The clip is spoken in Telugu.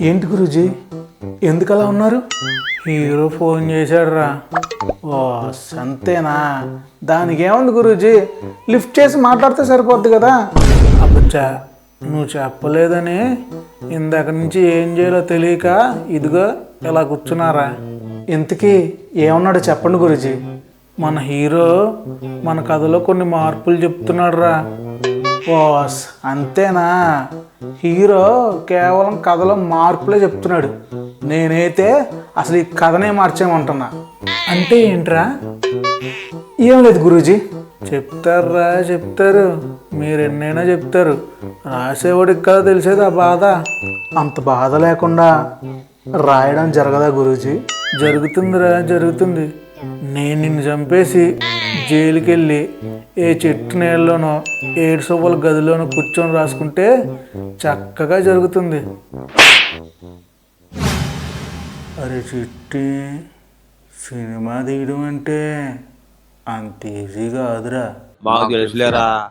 ఏంటి గురూజీ? ఎందుకు అలా ఉన్నారు? Hero phone చేశాడురా. ఓ అంతేనా దానికి ఏముంది గురూజీ? లిఫ్ట్ చేసి మాట్లాడితే సరిపోద్ది కదా? అబ్బచ్చా నువ్వు చెప్పలేదని ఇందాక నుంచి ఏం చేయాలో తెలియక ఇదిగో ఇలా కూర్చున్నారా? ఇంతకీ ఏమన్నాడు చెప్పండి గురూజీ. మన హీరో మన కథలో కొన్ని మార్పులు చెప్తున్నాడు రా ఓస్ అంతేనా? హీరో కేవలం కథలో మార్పులే చెప్తున్నాడు. నేనైతే అసలు ఈ కథనే మార్చేయమంటున్నా. అంటే ఏంట్రా? ఏం లేదు గురూజీ. చెప్తారా చెప్తారు. మీరు ఎన్నైనా చెప్తారు. రాసేవాడికి కదా తెలిసేది ఆ బాధ. అంత బాధ లేకుండా రాయడం జరగదా గురూజీ? జరుగుతుందిరా జరుగుతుంది. నేను నిన్ను చంపేసి జైలుకెళ్ళి ఏ చెట్టు నీళ్ళలోనో ఏడు సవ్వల గదిలోనో కూర్చొని రాసుకుంటే చక్కగా జరుగుతుంది. అరే చిట్టి సినిమా తీయడం అంటే అంత ఈజీ కాదురా. బాగా తెలుసులేరా.